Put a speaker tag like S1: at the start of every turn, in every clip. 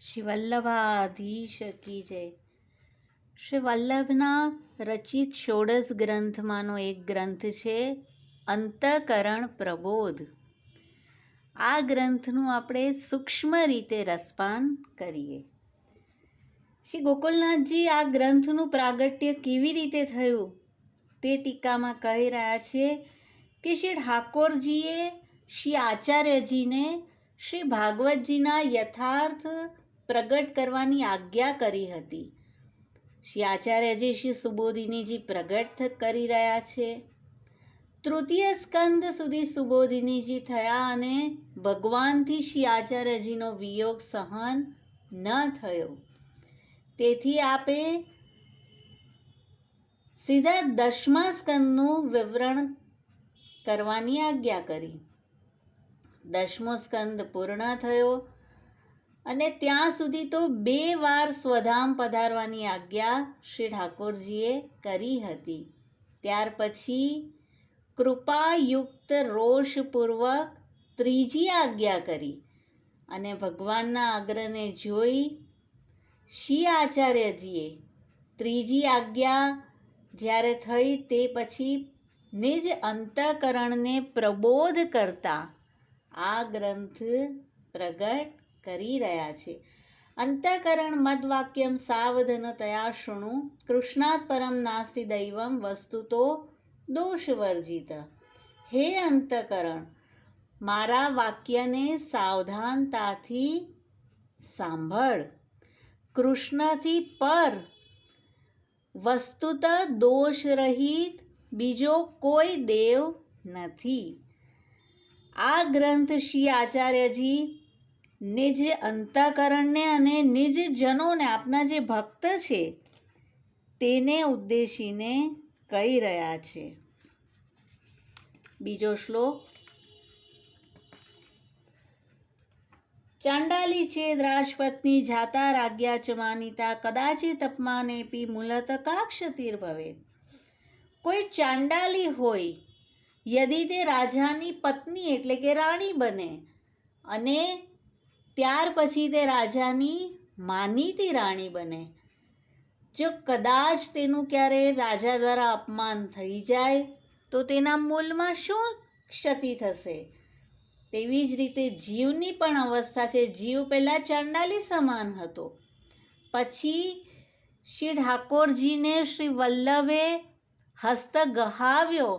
S1: શ્રી વલ્લભાધીશ કી જય. શ્રી વલ્લભના રચિત ષોડશ ગ્રંથમાંનો એક ગ્રંથ છે, અંતકરણ પ્રબોધ. આ ગ્રંથનું આપણે સૂક્ષ્મ રીતે રસપાન કરીએ. શ્રી ગોકુલનાથજી, આ ગ્રંથનું પ્રાગટ્ય કેવી રીતે થયું? તે ટીકામાં કહી રહ્યા છે કે શ્રી ઠાકોરજીએ શ્રી આચાર્યજીને શ્રી ભાગવતજીના યથાર્થ પ્રગટ કરવાની આજ્ઞા કરી હતી. શ્રી આચાર્યજી શ્રી સુબોધિનીજી પ્રગટ કરી રહ્યા છે. તૃતીય સ્કંદ સુધી સુબોધિનીજી થયા અને ભગવાનથી શ્રી આચાર્યજીનો વિયોગ સહન ન થયો. તેથી આપે સીધા દસમા સ્કંદનું વિવરણ કરવાની આજ્ઞા કરી. દસમો સ્કંદ પૂર્ણ થયો. અને ત્યાં સુધી તો બે વાર સ્વધામ પધારવાની આજ્ઞા શ્રી ઠાકોરજીએ કરી હતી. ત્યાર પછી કૃપાયુક્ત રોષપૂર્વક ત્રીજી આજ્ઞા કરી અને ભગવાનના આગ્રહને જોઈ શ્રી આચાર્યજીએ ત્રીજી આજ્ઞા જ્યારે થઈ તે પછી નિજ અંતકરણને પ્રબોધ કરતા આ ગ્રંથ પ્રગટ કરી રહ્યા છે. અંતકરણ મદવાક્યમ સાવધનતયા શૃણુ, કૃષ્ણાત પરમ નાસ્તિ દૈવમ વસ્તુ તો દોષવર્જિત. હે અંતકરણ, મારા વાક્યને સાવધાનતાથી સાંભળ. કૃષ્ણથી પર. વસ્તુત દોષરહિત બીજો કોઈ દેવ નથી. આ ગ્રંથ શ્રી આચાર્યજી નિજ અંતઃકરણને અને નિજ જનોને આપના જે ભક્ત છે, તેને ઉદ્દેશીને કહી રહ્યા છે. બીજો શ્લોક. ચાંડાલી ચેદ રાજપત્ની જાતા રાજ્યા ચ માનિતા કદાચિત અપમાનેપી મૂલત કાક્ષતીર ભવે. કોઈ ચાંડાલી હોય, યદિ તે રાજાની પત્ની એટલે કે રાણી બને અને ત્યાર પછી તે રાજાની માનીતી રાણી બને. જો કદાચ તેનું ક્યારે રાજા દ્વારા અપમાન થઈ જાય, તો તેના મૂલમાં શું ક્ષતિ થશે? તેવી જ રીતે જીવની પણ અવસ્થા છે. જીવ પહેલાં ચંડાલી સમાન હતો. પછી શ્રી ઠાકોરજીને શ્રી વલ્લભે હસ્ત ગહાવ્યો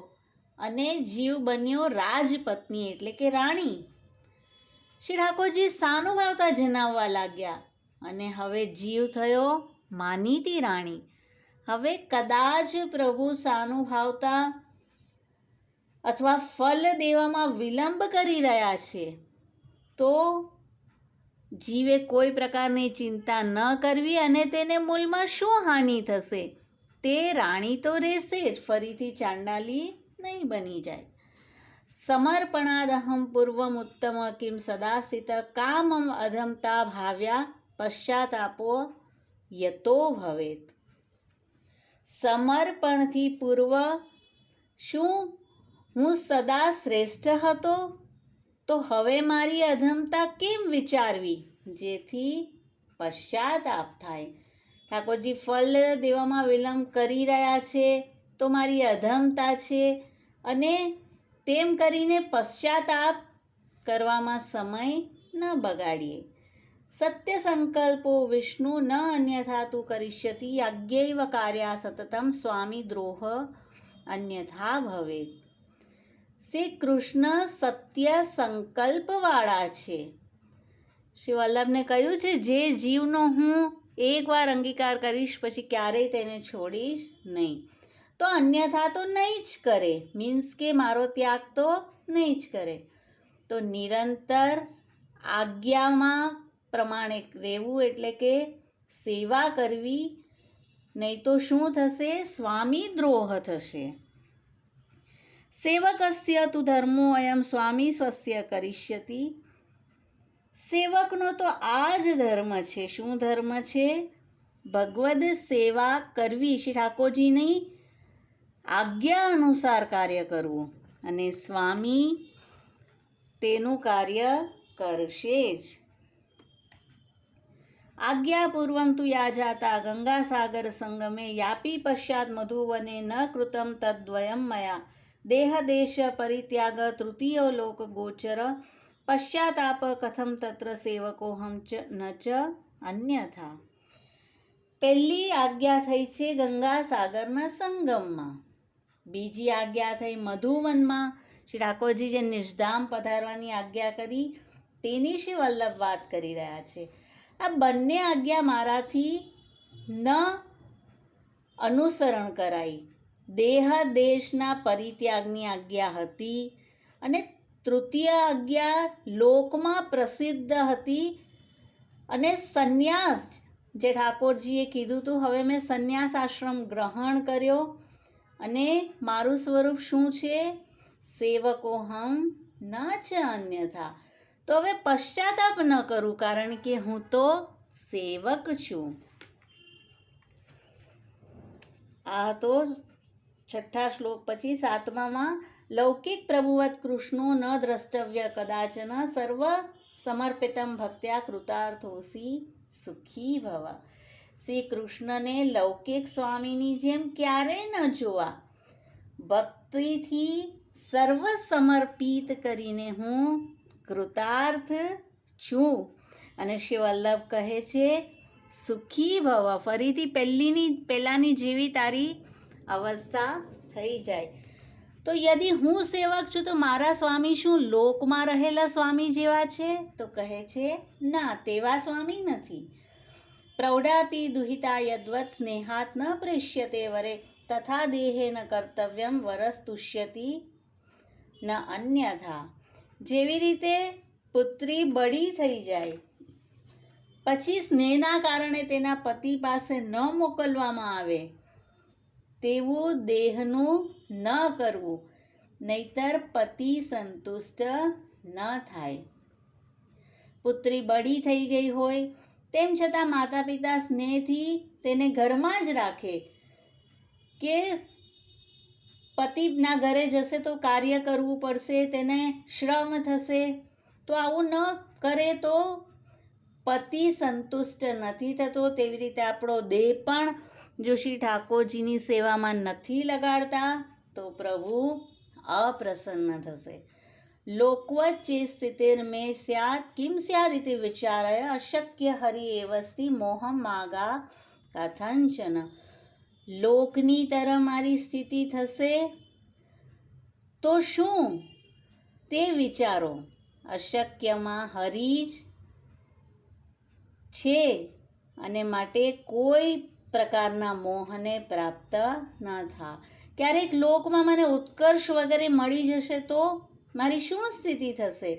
S1: અને જીવ બન્યો રાજપત્ની એટલે કે રાણી. શ્રી ઠાકોરજી સાનુભાવતા જણાવવા લાગ્યા અને હવે જીવ થયો માનીતી રાણી. હવે કદાચ પ્રભુ સાનુભાવતા અથવા ફલ દેવામાં વિલંબ કરી રહ્યા છે, તો જીવે કોઈ પ્રકારની ચિંતા ન કરવી અને તેને મૂલમાં શું હાનિ થશે, તે રાણી તો રહેશે જ, ફરીથી ચાંડાલી નહીં બની જાય. સમર્પણાદહમ પૂર્વમુત્તમ કિમ સદાસિત કામમ અધમતા ભાવ્યા પશ્ચાતાપો યતો ભવેત સમર્પણથી પૂર્વ શું? હું સદા શ્રેષ્ઠ હતો? તો હવે મારી અધમતા કેમ વિચારવી? જેથી પશ્ચાતાપ થાય. ઠાકોરજી ફલ દેવામાં વિલંબ કરી રહ્યા છે, તો મારી અધમતા છે અને તેમ કરીને પશ્ચાતાપ કરવામાં સમય ન બગાડીએ. સત્ય સંકલ્પો વિષ્ણુ ન અન્યથા તું કરિષ્યતિ યજ્ઞૈવ કાર્યા સતતમ સ્વામી દ્રોહ અન્યથા ભવેત. શ્રી કૃષ્ણ સત્ય સંકલ્પવાળા છે. શ્રી વલ્લભને કહ્યું છે, જે જીવનો હું એકવાર અંગીકાર કરીશ, પછી ક્યારેય તેને છોડીશ નહીં. તો અન્યથા તો નહીં જ કરે. મીન્સ કે મારો ત્યાગ તો નહીં જ કરે. તો નિરંતર આજ્ઞામાં પ્રમાણે રહેવું એટલે કે સેવા કરવી, નહીં તો શું થશે? સ્વામી દ્રોહ થશે. સેવકસ્ય તું ધર્મો અયમ સ્વામી સ્વસ્ય કરિષ્યતિ. સેવકનો તો આ જ ધર્મ છે. શું ધર્મ છે? ભગવદ સેવા કરવી. શ્રી ઠાકોરજીની આજ્ઞા અનુસાર કાર્ય કરવું અને સ્વામી તેનું કાર્ય કરશે જ. આજ્ઞાપૂર્વં તુ યા જાતા ગંગાસાગર સંગમે યાપી પશ્ચાત મધુવને ન કૃતમ તદ્વયમ મયા. દેહદેશ પરિત્યાગ તૃતીયો લોક ગોચર. પશ્ચાતાપ કથમ તત્ર સેવકોહમ ચ ન ચ અન્યથા. પહેલી આજ્ઞા થઈ છે ગંગા સાગરના સંગમમાં. બીજી આજ્ઞા થઈ મધુવનમાં. શ્રી ઠાકોરજી જે નિષ્ધામ પધારવાની આજ્ઞા કરી, તેની શ્રી વલ્લભ વાત કરી રહ્યા છે. આ બંને આજ્ઞા મારાથી ન અનુસરણ કરાઈ. દેહ દેશના પરિત્યાગની આજ્ઞા હતી અને તૃતીય આજ્ઞા લોકમાં પ્રસિદ્ધ હતી અને સંન્યાસ, જે ઠાકોરજીએ કીધું હતું હવે મેં સંન્યાસ આશ્રમ ગ્રહણ કર્યો. અને મારું સ્વરૂપ શું છે? સેવકો હમ ન ચ અન્યથા તો હવે પશ્ચાતાપ ન કરું કારણ કે હું તો સેવક છું. આ તો છઠ્ઠા શ્લોક પછી સાતમામાં, લૌકિક પ્રભુવત કૃષ્ણો ન દ્રષ્ટવ્ય કદાચન સર્વ સમર્પિતમ ભક્ત્યા કૃતાર્થોસી સુખી ભવ. શ્રી કૃષ્ણને લૌકિક સ્વામીની જેમ ક્યારેય ન જોવા? ભક્તિથી સર્વ સમર્પિત કરીને હું કૃતાર્થ છું. અને શિવલ્લભ કહે છે, સુખી ભવ, ફરીથી પહેલીની, પહેલાંની જેવી તારી અવસ્થા થઈ જાય. તો યદિ હું સેવક છું, તો મારા સ્વામી શું? લોકમાં રહેલા સ્વામી જેવા છે? તો કહે છે, ના, તેવા સ્વામી નથી. પ્રૌઢાપી દુહિતા યદ્વત સ્નેહાત ન પ્રેષ્યતે વરે તથા દેહેન કર્તવ્યમ વરસ તુષ્યતિ ન અન્યથા જેવી રીતે પુત્રી બળી થઈ જાય પછી સ્નેહના કારણે તેના પતિ પાસે ન મોકલવામાં આવે તેવું દેહનું ન કરવું નહીતર પતિ સંતુષ્ટ ન થાય પુત્રી બળી થઈ ગઈ હોય તેમ છતાં માતા પિતા સ્નેહથી તેને ઘરમાં જ રાખે કે પતિના ઘરે જશે તો કાર્ય કરવું પડશે, તેને શ્રમ થશે. તો આવું ન કરે તો પતિ સંતુષ્ટ નથી થતો. તેવી રીતે આપણો દેહ પણ જોશી ઠાકોરજીની સેવામાં નથી લગાડતા તો પ્રભુ અપ્રસન્ન થશે. લોકવત જે સ્થિતિર્મે સ્યાત કિમ સ્યાદ વિચારય અશક્ય હરિ એવસ્તિ મોહમ માગા કથંચન લોકની તરફ મારી સ્થિતિ થશે તો શું તે વિચારો અશક્યમાં હરી જ છે અને માટે કોઈ પ્રકારના મોહને પ્રાપ્ત ન થા ક્યારેક લોકમાં મને ઉત્કર્ષ વગેરે મળી જશે તો મારી શું સ્થિતિ થશે?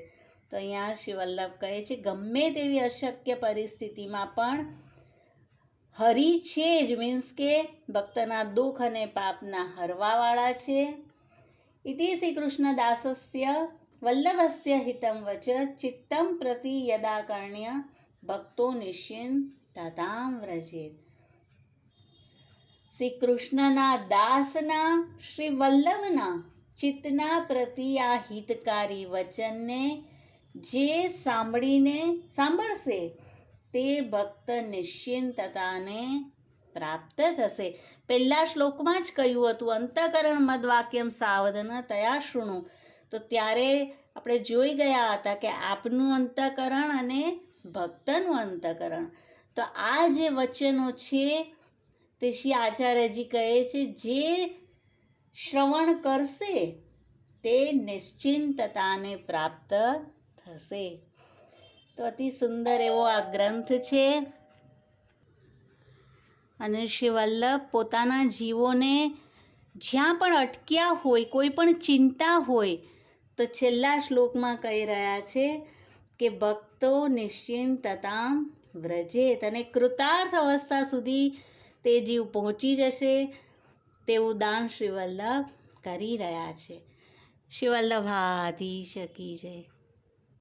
S1: તો અહીંયા શિવલ્લભ કહે છે, ગમે તેવી અશક્ય પરિસ્થિતિમાં પણ હરિ છે જ. મીન્સ કે ભક્તના દુઃખ અને પાપના હરવાવાળા છે. ઇતિ શ્રી કૃષ્ણદાસસ્ય વલ્લભસ્ય હિતમ વચ ચિત્તમ પ્રતિ યદા કર્ણ્ય ભક્તો નિશ્ચિન તથામ વ્રજેત. શ્રી કૃષ્ણના દાસના શ્રી વલ્લભના ચિત્તના પ્રતિ આ હિતકારી વચનને જે સાંભળીને સાંભળશે, તે ભક્ત નિશ્ચિંતતાને પ્રાપ્ત થશે. પહેલા શ્લોકમાં જ કહ્યું હતું, અંતકરણ મદવાક્યમ સાવધન તયા શૃણુ. તો ત્યારે આપણે જોઈ ગયા હતા કે આપનું અંતકરણ અને ભક્તનું અંતકરણ. તો આ જે વચનો છે, તે શ્રી આચાર્યજી કહે છે, જે શ્રવણ કરશે તે નિશ્ચિંતતાને પ્રાપ્ત થશે. તો અતિ સુંદર એવો આ ગ્રંથ છે. અને શ્રી વલ્લભ પોતાના જીવોને જ્યાં પણ અટક્યા હોય, કોઈ પણ ચિંતા હોય, તો છેલ્લા શ્લોકમાં કહી રહ્યા છે કે ભક્તો નિશ્ચિંતતા વ્રજેત અને કૃતાર્થ અવસ્થા સુધી તે જીવ પહોંચી જશે. તેવું દાન શ્રી કરી રહ્યા છે. શિવલ્લભાધીશ કી જય.